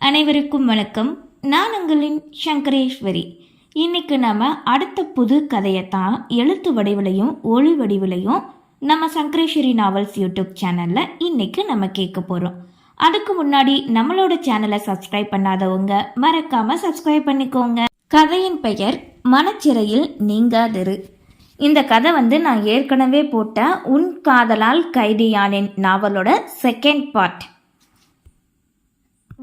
அனைவருக்கும் வணக்கம். நான் உங்களின் சங்கரேஸ்வரி. இன்னைக்கு நம்ம அடுத்த புது கதையை தான் எழுத்து வடிவிலையும் ஒளி வடிவிலையும் நம்ம சங்கரேஸ்வரி நாவல்ஸ் யூடியூப் சேனலில் இன்னைக்கு நம்ம கேட்க போகிறோம் அதுக்கு முன்னாடி நம்மளோட சேனலை சப்ஸ்கிரைப் பண்ணாதவங்க மறக்காம சப்ஸ்கிரைப் பண்ணிக்கோங்க. கதையின் பெயர் மனச்சிறையில் நீங்காதிரு. இந்த கதை வந்து நான் ஏற்கனவே போட்ட உன் காதலால் கைதியானேன் நாவலோட செகண்ட் பார்ட்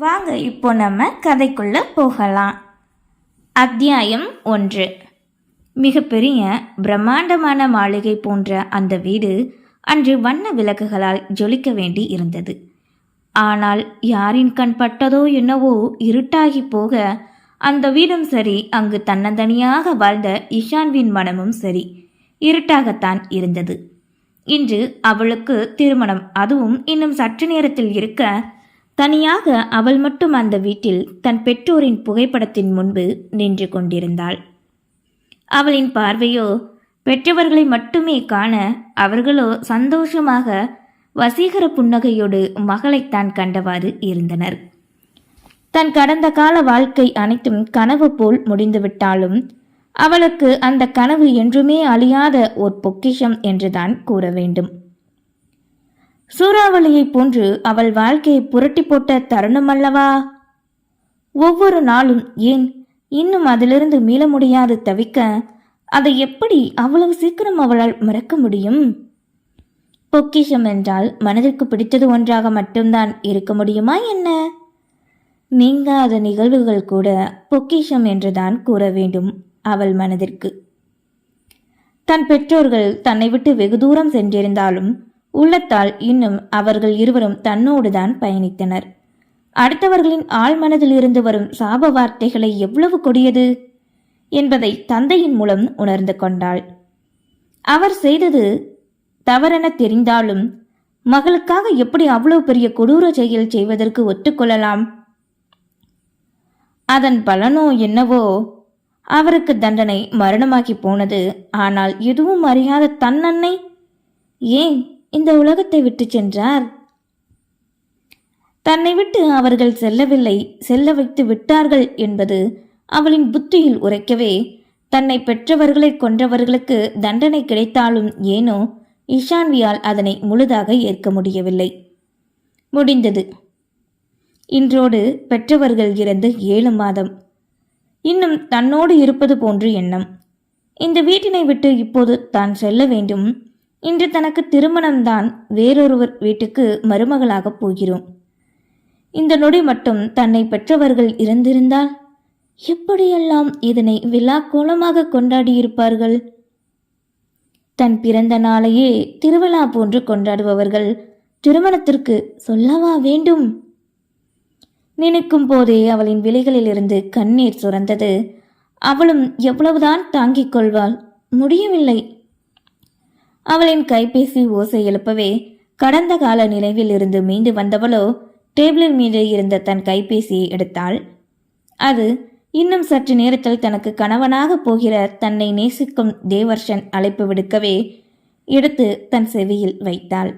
வாங்க இப்போ நம்ம கதைக்குள்ள போகலாம். அத்தியாயம் ஒன்று. மிகப்பெரிய பிரம்மாண்டமான மாளிகை போன்ற அந்த வீடு அன்று வண்ண விளக்குகளால் ஜொலிக்க வேண்டி இருந்தது. ஆனால் யாரின் கண் பட்டதோ என்னவோ இருட்டாகி போக அந்த வீடும் சரி அங்கு தன்னந்தனியாக வாழ்ந்த இஷான்வின் மனமும் சரி இருட்டாகத்தான் இருந்தது. இன்று அவளுக்கு திருமணம் அதுவும் இன்னும் சற்று நேரத்தில் இருக்க தனியாக அவள் மட்டும் அந்த வீட்டில் தன் பெற்றோரின் புகைப்படத்தின் முன்பு நின்று கொண்டிருந்தாள். அவளின் பார்வையோ பெற்றவர்களை மட்டுமே காண அவர்களோ சந்தோஷமாக வசீகர புன்னகையோடு மகளைத்தான் கண்டவாறு இருந்தனர். தன் கடந்த கால வாழ்க்கை அனைத்தும் கனவு போல் முடிந்துவிட்டாலும் அவளுக்கு அந்த கனவு என்றுமே அழியாத ஓர் பொக்கிஷம் என்றுதான் கூற வேண்டும். சூறாவளியைப் போன்று அவள் வாழ்க்கையை புரட்டி போட்ட தருணம் அல்லவா? ஒவ்வொரு நாளும் ஏன் இன்னும் அதிலிருந்து மீள முடியாது தவிக்க அதை எப்படி அவ்வளவு சீக்கிரம் அவளால் மறக்க முடியும்? பொக்கிஷம் என்றால் மனதிற்கு பிடித்தது ஒன்றாக மட்டும்தான் இருக்க முடியுமா என்ன? நீங்காத நிகழ்வுகள் கூட பொக்கிஷம் என்றுதான் கூற வேண்டும் அவள் மனதிற்கு. தன் பெற்றோர்கள் தன்னை விட்டு வெகு தூரம் சென்றிருந்தாலும் உள்ளத்தால் இன்னும் அவர்கள் இருவரும் தன்னோடுதான் பயணித்தனர். அடுத்தவர்களின் ஆழ்மனதில் இருந்து வரும் சாப வார்த்தைகளை எவ்வளவு கொடியது? என்பதை தந்தையின் மூலம் உணர்ந்து கொண்டாள். அவர் செய்தது தவறென தெரிந்தாலும் மகளுக்காக எப்படி அவ்வளவு பெரிய கொடூர செயல் செய்வதற்கு ஒத்துக்கொள்ளலாம்? அதன் பலனோ என்னவோ அவருக்கு தண்டனை மரணமாகி போனது. ஆனால் எதுவும் அறியாத தன்னன்னை ஏன் இந்த உலகத்தை விட்டு சென்றார். தன்னை விட்டு அவர்கள் செல்லவில்லை செல்ல வைத்து விட்டார்கள் என்பது அவளின் புத்தியில் உரைக்கவே தன்னை பெற்றவர்களை கொன்றவர்களுக்கு தண்டனை கிடைத்தாலும் ஏனோ இஷான்வியால் அதனை முழுதாக ஏற்க முடியவில்லை. முடிந்தது. இன்றோடு பெற்றவர்கள் இறந்து ஏழு மாதம். இன்னும் தன்னோடு இருப்பது போன்று எண்ணம். இந்த வீட்டினை விட்டு இப்போது தான் செல்ல வேண்டும். இன்று தனக்கு திருமணம்தான் வேறொருவர் வீட்டுக்கு மருமகளாகப் போகிறோம். இந்த நொடி மட்டும் தன்னை பெற்றவர்கள் இருந்திருந்தால் எப்படியெல்லாம் இதனை விழா கோலமாக கொண்டாடியிருப்பார்கள்? தன் பிறந்த நாளையே திருவிழா போன்று கொண்டாடுபவர்கள் திருமணத்திற்கு சொல்லவா வேண்டும்? நினைக்கும் போதே அவளின் விலைகளிலிருந்து கண்ணீர் சுரந்தது. அவளும் எவ்வளவுதான் தாங்கிக் கொள்வாள் முடியவில்லை. அவளின் கைபேசி ஓசை எழுப்பவே கடந்த கால நினைவில் இருந்து மீண்டு வந்தவளோ டேபிளின் மீது இருந்த தன் கைபேசியை எடுத்தாள். அது இன்னும் சற்று நேரத்தில் தனக்கு கணவனாக போகிற தன்னை நேசிக்கும் தேவர்ஷன் அழைப்பு விடுக்கவே எடுத்து தன் செவியில் வைத்தாள்.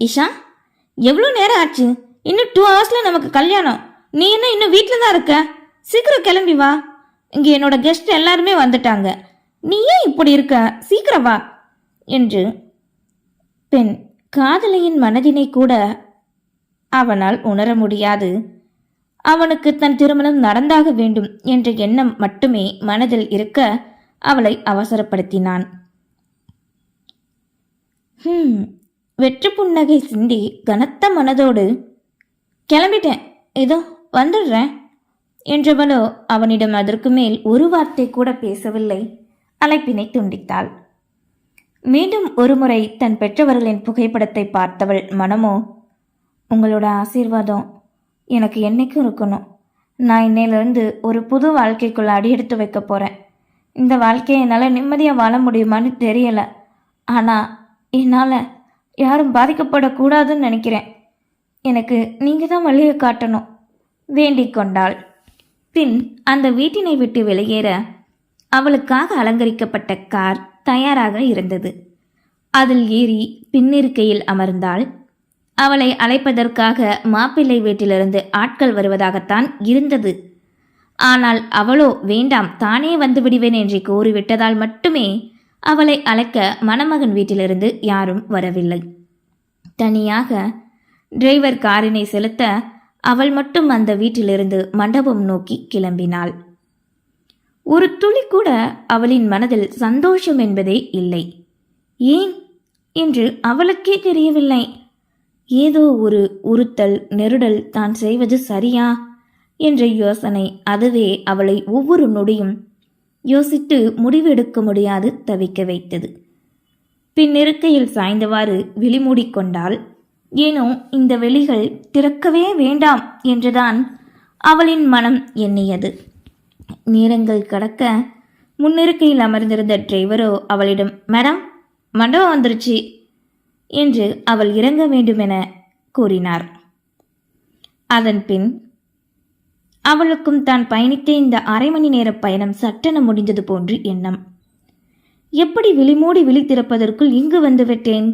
இஷா எவ்வளோ நேரம் ஆச்சு? இன்னும் டூ ஹவர்ஸில் நமக்கு கல்யாணம். நீ என்ன இன்னும் வீட்டில் தான் இருக்க? சீக்கிரம் கிளம்பி வா. இங்கே என்னோட கெஸ்ட் எல்லாருமே வந்துட்டாங்க. நீ ஏன் இப்படி இருக்க? சீக்கிரம் வா. என்று. பெண் காதலியின் மனதினை கூட அவனால் உணர முடியாது. அவனுக்கு தன் திருமணம் நடந்தாக வேண்டும் என்ற எண்ணம் மட்டுமே மனதில் இருக்க அவளை அவசரப்படுத்தினான். ஹம் வெற்று புன்னகை சிந்தி கனத்த மனதோடு கிளம்பிட்டேன். இதோ வந்துடுறேன் என்றவளோ அவனிடம் அதற்கு மேல் ஒரு வார்த்தை கூட பேசவில்லை. அழைப்பினை துண்டித்தாள். மீண்டும் ஒருமுறை தன் பெற்றவர்களின் புகைப்படத்தை பார்த்தவள் மனமோ உங்களோட ஆசீர்வாதம் எனக்கு என்னைக்கும் இருக்கணும். நான் இன்னையிலிருந்து ஒரு புது வாழ்க்கைக்குள்ள அடியெடுத்து வைக்க போகிறேன் இந்த வாழ்க்கையை என்னால் நிம்மதியாக வாழ முடியுமான்னு தெரியல. ஆனால் என்னால் யாரும் பாதிக்கப்படக்கூடாதுன்னு நினைக்கிறேன். எனக்கு நீங்கள் தான் வழியை காட்டணும். வேண்டிக் கொண்டாள். பின் அந்த வீட்டினை விட்டு வெளியேற அவளுக்காக அலங்கரிக்கப்பட்ட கார் தயாராக இருந்தது. அதில் ஏறி பின்னிருக்கையில் அமர்ந்தாள். அவளை அழைப்பதற்காக மாப்பிள்ளை வீட்டிலிருந்து ஆட்கள் வருவதாகத்தான் இருந்தது. ஆனால் அவளோ வேண்டாம் தானே வந்து விடுவேன் என்று கூறிவிட்டதால் மட்டுமே அவளை அழைக்க மணமகன் வீட்டிலிருந்து யாரும் வரவில்லை. தனியாக டிரைவர் காரினை செலுத்த அவள் மட்டும் அந்த வீட்டிலிருந்து மண்டபம் நோக்கி கிளம்பினாள். ஒரு துளி கூட அவளின் மனதில் சந்தோஷம் என்பதே இல்லை. ஏன்? என்று அவளுக்கே தெரியவில்லை. ஏதோ ஒரு உறுத்தல் நெருடல் தான் செய்வது சரியா? என்ற யோசனை அதுவே அவளை ஒவ்வொரு நொடியும் யோசித்து முடிவெடுக்க முடியாது தவிக்க வைத்தது. பின் இருக்கையில் சாய்ந்தவாறு விழிமூடிக்கொண்டால் ஏனோ இந்த வெளிகள் திறக்கவே வேண்டாம் என்றுதான் அவளின் மனம் எண்ணியது. நேரங்கள் கடக்க முன்னிருக்கையில் அமர்ந்திருந்த டிரைவரோ அவளிடம் மேடம் மண்டபம் வந்துருச்சு என்று அவள் இறங்க வேண்டுமென கூறினார். அதன் பின் அவளுக்கும் தான் பயணித்த இந்த அரை மணி நேர பயணம் சட்டென முடிந்தது போன்று எண்ணம். எப்படி விழிமூடி விழி திறப்பதற்குள் இங்கு வந்துவிட்டேன்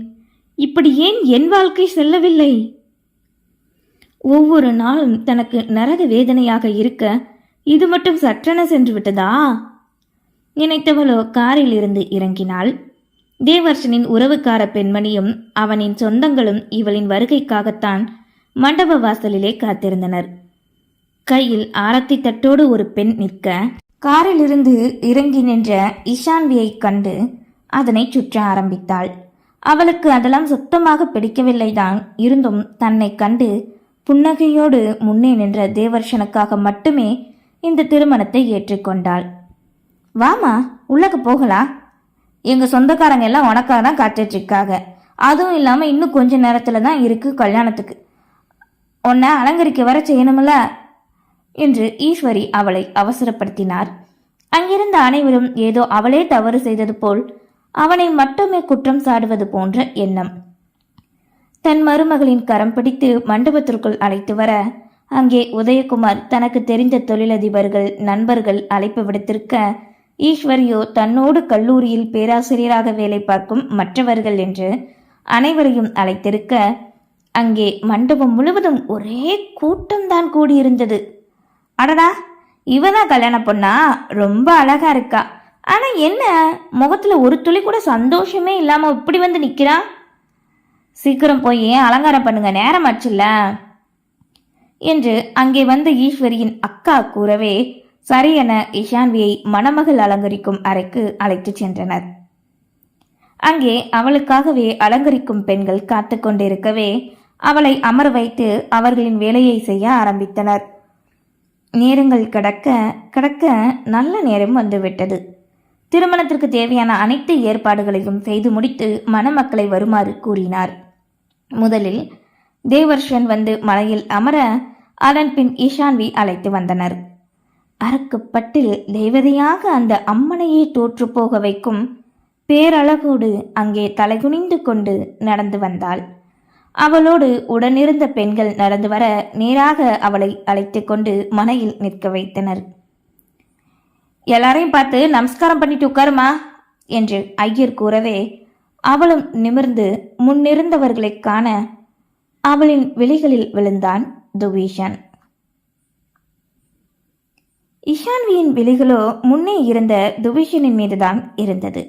இப்படி ஏன் என் வாழ்க்கை செல்லவில்லை? ஒவ்வொரு நாளும் தனக்கு நரக வேதனையாக இருக்க இது மட்டும் சற்றென சென்று விட்டதா? நினைத்தவளோ காரில் இருந்து இறங்கினாள். தேவர்ஷனின் உறவுக்கார பெண்மணியும் அவனின் சொந்தங்களும் இவளின் வருகைக்காகத்தான் மண்டப வாசலிலே காத்திருந்தனர். கையில் ஆரத்தி தட்டோடு ஒரு பெண் நிற்க காரிலிருந்து இறங்கி நின்ற இஷான்வியை கண்டு அதனை சுற்ற ஆரம்பித்தாள். அவளுக்கு அதெல்லாம் சுத்தமாக பிடிக்கவில்லைதான். இருந்தும் தன்னை கண்டு புன்னகையோடு முன்னே நின்ற தேவர்ஷனுக்காக மட்டுமே இந்த திருமணத்தை ஏற்றுக்கொண்டாள். வாமா உள்ளக்க போகலாம் எங்க சொந்தக்காரங்க எல்லாம் உனக்காக தான் காத்துட்ருக்காங்க. அதுவும் இல்லாமல் இன்னும் கொஞ்ச நேரத்தில் தான் இருக்கு கல்யாணத்துக்கு. உன்னை அலங்கரிக்க வர செய்யணுமில்ல என்று ஈஸ்வரி அவளை அவசரப்படுத்தினார். அங்கிருந்த அனைவரும் ஏதோ அவளே தவறு செய்தது போல் அவனை மட்டுமே குற்றம் சாடுவது போன்ற எண்ணம். தன் மருமகளின் கரம் பிடித்து மண்டபத்திற்குள் அழைத்து வர அங்கே உதயகுமார் தனக்கு தெரிந்த தொழிலதிபர்கள் நண்பர்கள் அழைப்பு விடுத்திருக்க ஈஸ்வரியோ தன்னோடு கல்லூரியில் பேராசிரியராக வேலை பார்க்கும் மற்றவர்கள் என்று அனைவரையும் அழைத்திருக்க அங்கே மண்டபம் முழுவதும் ஒரே கூட்டம்தான் கூடியிருந்தது. அடடா இவதான் கல்யாண பொண்ணா? ரொம்ப அழகா இருக்கா. ஆனா என்ன முகத்துல ஒரு துளி கூட சந்தோஷமே இல்லாம இப்படி வந்து நிக்கிறா? சீக்கிரம் போய் அலங்காரம் பண்ணுங்க நேரம் ஆச்சுல்ல? என்று அங்கே வந்த ஈஸ்வரியின் அக்கா கூறவே சரியென இஷான்வியை மணமகள் அலங்கரிக்கும் அறைக்கு அழைத்துச் சென்றனர். அங்கே அவளுக்காகவே அலங்கரிக்கும் பெண்கள் காத்து கொண்டிருக்கவே அவளை அமர வைத்து அவர்களின் வேலையை செய்ய ஆரம்பித்தனர். நேரங்கள் கடக்க கடக்க நல்ல நேரம் வந்துவிட்டது. திருமணத்திற்கு தேவையான அனைத்து ஏற்பாடுகளையும் செய்து முடித்து மணமக்களை வருமாறு கூறினார். முதலில் தேவர்ஷன் வந்து மலையில் அமர அதன் பின் ஈஷான்வி அழைத்து வந்தனர். அரக்குப்பட்டில் தேவதையாக அந்த அம்மனையே தோற்று போக வைக்கும் பேரழகோடு அங்கே தலைகுனிந்து கொண்டு நடந்து வந்தாள். அவளோடு உடனிருந்த பெண்கள் நடந்து வர நேராக அவளை அழைத்து கொண்டு மனையில் நிற்க வைத்தனர். எல்லாரையும் பார்த்து நமஸ்காரம் பண்ணிட்டு உட்காருமா? என்று ஐயர் கூறவே அவளும் நிமிர்ந்து முன்னிருந்தவர்களை காண அவளின் விழிகளில் விழுந்தான். துபீஷன் இஷான்வியின் விழிகளோ முன்னே இருந்த துபீஷனின் மீதுதான் இருந்தது.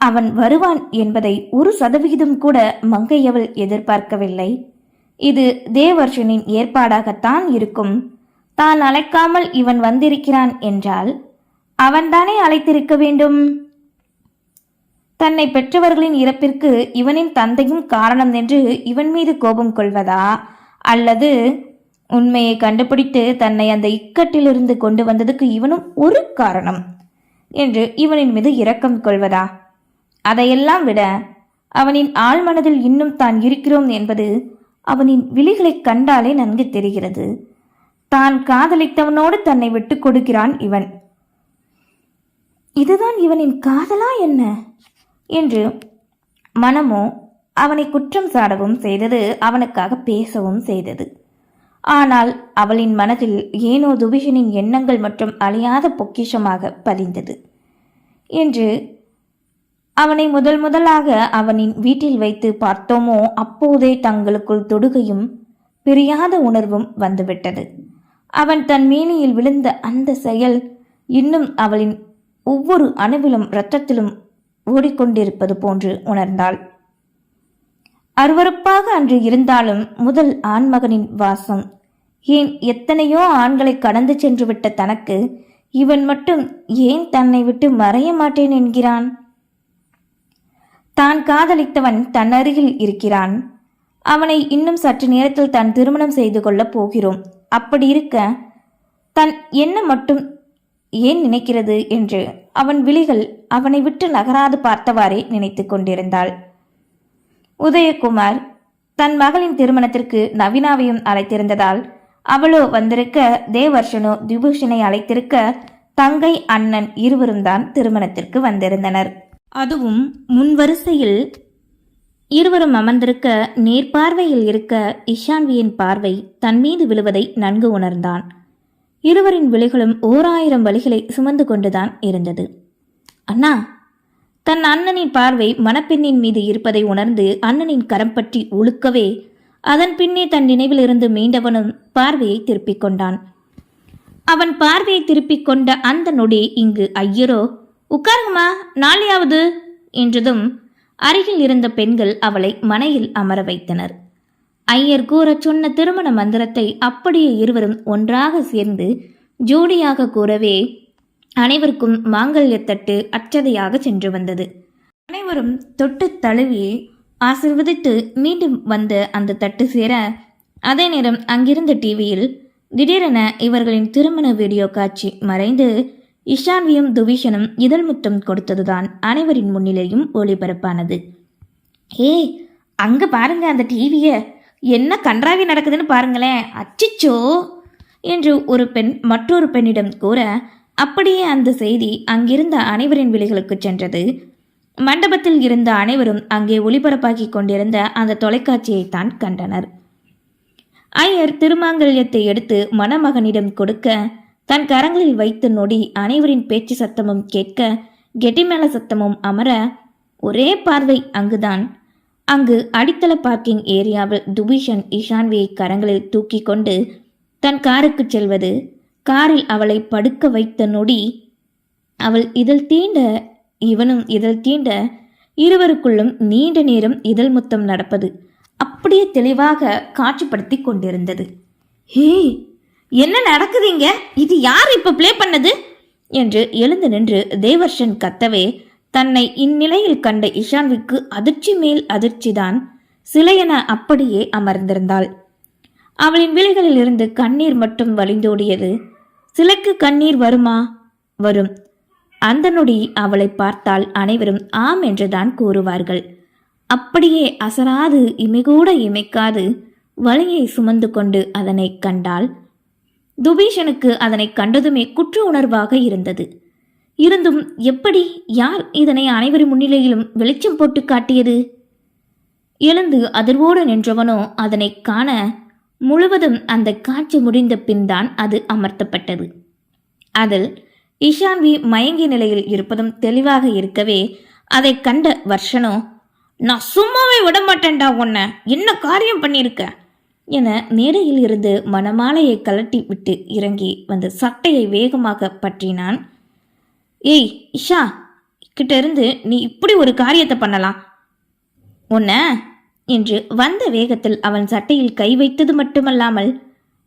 அவன் வருவான் என்பதை ஒரு சதவிகிதம் கூட மங்கையவள் எதிர்பார்க்கவில்லை. இது தேவர்ஷனின் ஏற்பாடாகத்தான் இருக்கும். தான் அழைக்காமல் இவன் வந்திருக்கிறான் என்றால் அவன்தானே அழைத்திருக்க வேண்டும்? தன்னை பெற்றவர்களின் இறப்பிற்கு இவனின் தந்தையும் காரணம் என்று இவன் மீது கோபம் கொள்வதா? அல்லது உண்மையை கண்டுபிடித்து தன்னை அந்த இக்கட்டிலிருந்து கொண்டு வந்ததுக்கு இவனும் ஒரு காரணம் என்று இவனின் மீது இரக்கம் கொள்வதா? அதையெல்லாம் விட அவனின் ஆழ்மனதில் இன்னும் தான் இருக்கிறோம் என்பது அவனின் விழிகளை கண்டாலே நன்கு தெரிகிறது. தான் காதலித்தவனோடு தன்னை விட்டுக் கொடுக்கிறான் இவன். இதுதான் இவனின் காதலா என்ன? என்று மனமோ அவனை குற்றம் சாடவும் செய்தது அவனுக்காக பேசவும் செய்தது. ஆனால் அவளின் மனதில் ஏனோ துபிஷனின் எண்ணங்கள் மற்றும் அழியாத பொக்கிஷமாக பதிந்தது. என்று அவனை முதல் முதலாக அவனின் வீட்டில் வைத்து பார்த்தோமோ அப்போதே தங்களுக்குள் தொடுகையும் பிரியாத உணர்வும் வந்துவிட்டது. அவன் தன் மேனியில் விழுந்த அந்த செயல் இன்னும் அவளின் ஒவ்வொரு அணுவிலும் இரத்தத்திலும் ஓடிக்கொண்டிருப்பது போன்று உணர்ந்தாள். அருவருப்பாக அன்று இருந்தாலும் முதல் ஆண்மகனின் வாசம். ஏன் எத்தனையோ ஆண்களை கடந்து சென்று விட்ட தனக்கு இவன் மட்டும் ஏன் தன்னை விட்டு மறைய மாட்டேன் என்கிறான்? தான் காதலித்தவன் தன் அருகில் இருக்கிறான். அவனை இன்னும் சற்று நேரத்தில் தான் திருமணம் செய்து கொள்ளப் போகிறோம். அப்படி இருக்க தன் என்ன மட்டும் ஏன் நினைக்கிறது? என்று அவன் விழிகள் அவனை விட்டு நகராது பார்த்தவாறே நினைத்து கொண்டிருந்தாள். உதயகுமார் தன் மகளின் திருமணத்திற்கு நவீனாவையும் அழைத்திருந்ததால் அவளோ வந்திருக்க தேவர்ஷனோ திபூஷனை அழைத்திருக்க தங்கை அண்ணன் இருவரும் தான் திருமணத்திற்கு வந்திருந்தனர். அதுவும் முன் வரிசையில் இருவரும் அமர்ந்திருக்க நேர்பார்வையில் இருக்க இஷான்வியின் பார்வை தன் மீது விழுவதை நன்கு உணர்ந்தான். இருவரின் விழிகளும் ஓர் ஆயிரம் வழிகளை சுமந்து கொண்டுதான் இருந்தது. அண்ணா தன் அண்ணனின் பார்வை மணப்பெண்ணின் மீது இருப்பதை உணர்ந்து அண்ணனின் கரம் பற்றி உழுக்கவே அதன் பின்னே தன் நினைவிலிருந்து மீண்டவனும் பார்வையை திருப்பிக் கொண்டான். அவன் பார்வையை திருப்பிக் கொண்ட அந்த நொடி இங்கு ஐயரோ உட்காருங்கம்மா நாளையாவது என்றதும் அருகில் இருந்த பெண்கள் அவளை மனையில் அமர வைத்தனர். ஐயர் கூறச் சொன்ன திருமண மந்திரத்தை அப்படியே இருவரும் ஒன்றாக சேர்ந்து ஜோடியாக கூறவே அனைவருக்கும் மாங்கல்யத்தட்டு அச்சதையாக சென்று வந்தது. அனைவரும் தொட்டு தழுவி ஆசிர்வதித்து மீண்டும் வந்த அந்த தட்டு சேர அதே நேரம் அங்கிருந்த டிவியில் திடீரென இவர்களின் திருமண வீடியோ காட்சி மறைந்து இஷான்வியும் துவிஷனும் இதழ் முத்தம் கொடுத்ததுதான் அனைவரின் முன்னிலையும் ஒளிபரப்பானது. ஏய் அங்க பாருங்க அந்த டிவிய. என்ன கன்றாவி நடக்குதுன்னு பாருங்களேன். அச்சிச்சோ! என்று ஒரு பெண் மற்றொரு பெண்ணிடம் கூற அப்படியே அந்த செய்தி அங்கிருந்த அனைவரின் விழிகளுக்கு சென்றது. மண்டபத்தில் இருந்த அனைவரும் அங்கே ஒளிபரப்பாக்கி கொண்டிருந்த அந்த தொலைக்காட்சியைத்தான் கண்டனர். ஐயர் திருமாங்கல்யத்தை எடுத்து மணமகனிடம் கொடுக்க தன் கரங்களில் வைத்து நொடி அனைவரின் பேச்சு சத்தமும் கேட்க கெட்டிமேள சத்தமும் அமர ஒரே பார்வை அங்குதான். அங்கு அடித்தள பார்க்கிங் ஏரியாவில் துபீஷன் இஷான்வியை கரங்களில் தூக்கி கொண்டு தன் காருக்கு செல்வது காரில் அவளை படுக்க வைத்த நொடி அவள் இதழ் தீண்ட இவனும் இதழ் தீண்ட இருவருக்குள்ளும் நீண்ட நேரம் இதழ் முத்தம் நடப்பது அப்படியே தெளிவாக காட்சிப்படுத்தி கொண்டிருந்தது. ஹே என்ன நடக்குதுங்க இது யார் இப்ப ப்ளே பண்ணது? என்று எழுந்து நின்று தேவர்ஷன் கத்தவே தன்னை இந்நிலையில் கண்ட இஷான்விக்கு அதிர்ச்சி மேல் அதிர்ச்சிதான் சிலையென அப்படியே அமர்ந்திருந்தாள். அவளின் விழிகளில் இருந்து கண்ணீர் மட்டும் வழிந்தோடியது. சிலைக்கு கண்ணீர் வருமா? வரும். அந்த நொடி அவளை பார்த்தால் அனைவரும் ஆம் என்றுதான் கூறுவார்கள். அப்படியே அசராது இமைகூட இமைக்காது வலியை சுமந்து கொண்டு அதனை கண்டால் துபீஷனுக்கு அதனை கண்டதுமே குற்ற உணர்வாக இருந்தது. இருந்தும் எப்படி யார் இதனை அனைவரும் முன்னிலையிலும் வெளிச்சம் போட்டு காட்டியது? எழுந்து அதிர்வோடு நின்றவனோ அதனை காண முழுவதும் அந்த காட்சி முடிந்த பின்தான் அது அமர்த்தப்பட்டது. அதில் இஷான்வி மயங்கிய நிலையில் இருப்பதும் தெளிவாக இருக்கவே அதை கண்ட வர்ஷனோ நான் சும்மாவே விட மாட்டேன்டா உன்னை. என்ன காரியம் பண்ணியிருக்க? என மேடையில் இருந்து மணமாலையை கலட்டி விட்டு இறங்கி வந்து சட்டையை வேகமாக பற்றினான். ஏய் இஷா கிட்ட இருந்து நீ இப்படி ஒரு காரியத்தை பண்ணலாம். உன்ன என்று வந்த வேகத்தில் அவன் சட்டையில் கை வைத்தது மட்டுமல்லாமல்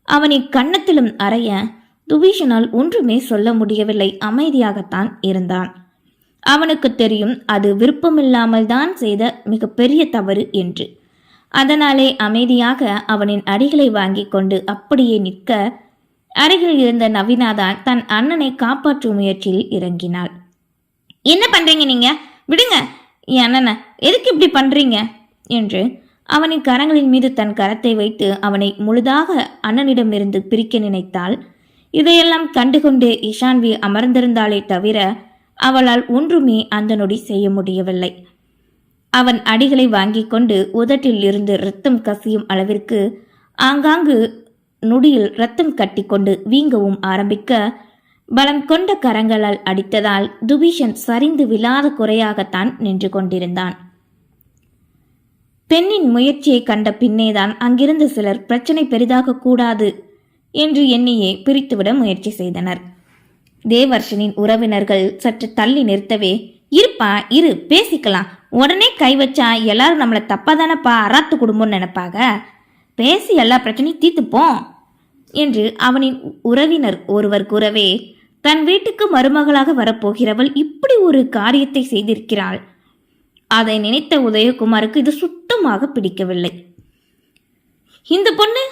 அவனை கன்னத்திலும் அறைய துபீஷனால் ஒன்றுமே சொல்ல முடியவில்லை. அமைதியாகத்தான் இருந்தான். அவனுக்கு தெரியும் அது விருப்பமில்லாமல் தான் செய்த மிகப்பெரிய தவறு என்று. அதனாலே அமைதியாக அவனின் அடிகளை வாங்கி கொண்டு அப்படியே நிற்க அருகில் இருந்த நவீனாதான் தன் அண்ணனை காப்பாற்றும் முயற்சியில் இறங்கினாள். என்ன பண்றீங்க நீங்க? விடுங்க என் அண்ணனை. எதுக்கு இப்படி பண்றீங்க? என்று அவனின் கரங்களின் மீது தன் கரத்தை வைத்து அவனை முழுதாக அண்ணனிடமிருந்து பிரிக்க நினைத்தாள். இதையெல்லாம் கண்டுகொண்டு இஷான்வி அமர்ந்திருந்தாளே தவிர அவளால் ஒன்றுமே அந்த நொடி செய்ய முடியவில்லை. அவன் அடிகளை வாங்கிக் கொண்டு உதட்டில் இருந்து ரத்தம் கசியும் அளவிற்கு ஆங்காங்கு நொடியில் ரத்தம் கட்டிக்கொண்டு வீங்கவும் ஆரம்பிக்க பலம் கொண்ட கரங்களால் அடித்ததால் துபீஷன் சரிந்து விழாத குறையாகத்தான் நின்று கொண்டிருந்தான். பெண்ணின் முயற்சியை கண்ட பின்னேதான் அங்கிருந்த சிலர் பிரச்சனை பெரிதாக கூடாது என்று எண்ணியே பிரித்துவிட முயற்சி செய்தனர். தேவர்ஷனின் உறவினர்கள் சற்று தள்ளி நிறுத்தவே இருப்பா இரு பேசிக்கலாம். உடனே கை வச்சா எல்லாரும் நம்மளை தப்பா தானப்பா அராத்து குடும்பம்னு நினைப்பாங்க பேசி எல்லா பிரச்சனையும் தீர்த்துப்போம் என்று அவனின் உறவினர் ஒருவர் கூறவே தன் வீட்டுக்கு மருமகளாக வரப்போகிறவள் இப்படி ஒரு காரியத்தை செய்திருக்கிறாள். அதை நினைத்த உதயகுமாருக்கு இது சுத்தமாக பிடிக்கவில்லை. இந்த பொண்ணு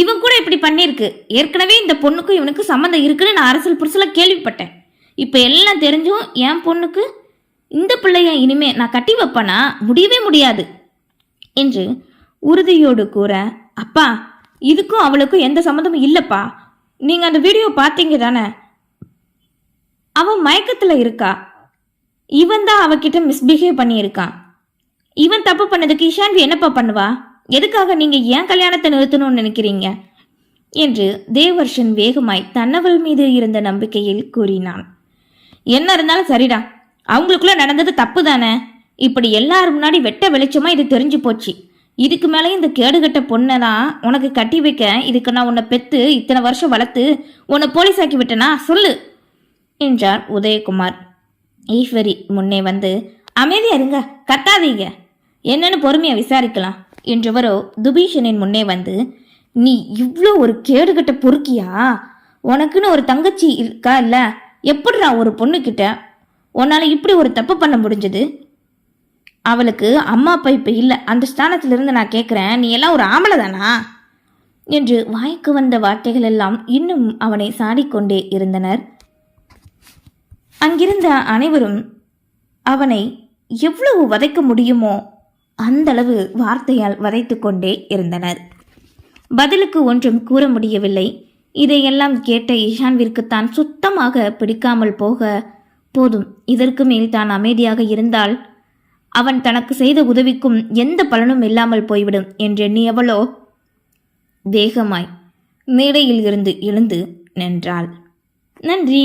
இவன் கூட இப்படி பண்ணியிருக்கு. ஏற்கனவே இந்த பொண்ணுக்கும் இவனுக்கு சம்மந்தம் இருக்குன்னு நான் அரசியல் புரிசில் கேள்விப்பட்டேன். இப்போ எல்லாம் தெரிஞ்சும் என் பொண்ணுக்கு இந்த பிள்ளைய இனிமே நான் கட்டி வைப்பேனா? முடியவே முடியாது என்று உறுதியோடு கூற அப்பா இதுக்கும் அவளுக்கும் எந்த சம்மந்தமும் இல்லைப்பா. நீங்கள் அந்த வீடியோ பார்த்தீங்க தானே அவன் மயக்கத்தில் இருக்கா? இவன் தான் அவகிட்ட மிஸ்பிஹேவ் பண்ணியிருக்கான். இவன் தப்பு பண்ணதுக்கு இஷான்வி என்னப்பா பண்ணுவா? எதுக்காக நீங்க ஏன் கல்யாணத்தை நிறுத்தணும்னு நினைக்கிறீங்க? என்று தேவர்ஷன் வேகமாய் தன்னவள் மீது இருந்த நம்பிக்கையில் கூறினான். என்ன இருந்தாலும் சரிடா. அவங்களுக்குள்ள நடந்தது தப்பு தானே? இப்படி எல்லாரும் முன்னாடி வெட்ட வெளிச்சமா இது தெரிஞ்சு போச்சு. இதுக்கு மேலே இந்த கேடுகட்ட பொண்ணை தான் உனக்கு கட்டி வைக்க இதுக்கு நான் உன்னை பெத்து இத்தனை வருஷம் வளர்த்து உன்னை போலீஸாக்கி விட்டனா? சொல்லு என்றார் உதயகுமார். ஈஸ்வரி முன்னே வந்து அமைதியா இருங்க கத்தாதீங்க. என்னன்னு பொறுமையா விசாரிக்கலாம் என்றவரோ துபீஷனின் முன்னே வந்து நீ இவ்வளோ ஒரு கேடுகட்ட பொறுக்கியா? உனக்குன்னு ஒரு தங்கச்சி இருக்கா இல்லை? எப்படிடா ஒரு பொண்ணுக்கிட்ட உன்னால் இப்படி ஒரு தப்பு பண்ண முடிஞ்சது? அவளுக்கு அம்மா அப்பா இப்போ இல்லை. அந்த ஸ்தானத்திலிருந்து நான் கேட்குறேன் நீ எல்லாம் ஒரு ஆம்பளை தானா? என்று வாய்க்கு வந்த வார்த்தைகள் எல்லாம் இன்னும் அவனை சாடிக்கொண்டே இருந்தனர். அங்கிருந்த அனைவரும் அவனை எவ்வளவு வதைக்க முடியுமோ அந்தளவு வார்த்தையால் வதைத்து கொண்டே இருந்தனர். பதிலுக்கு ஒன்றும் கூற முடியவில்லை. இதையெல்லாம் கேட்ட இஷான்விற்கு தான் சுத்தமாக பிடிக்காமல் போக போதும் இதற்கு மேல் தான் அமைதியாக இருந்தால் அவன் தனக்கு செய்த உதவிக்கும் எந்த பலனும் இல்லாமல் போய்விடும் என்றெண்ணியவளோ வேகமாய் மேடையில் இருந்து எழுந்து நின்றாள். நன்றி.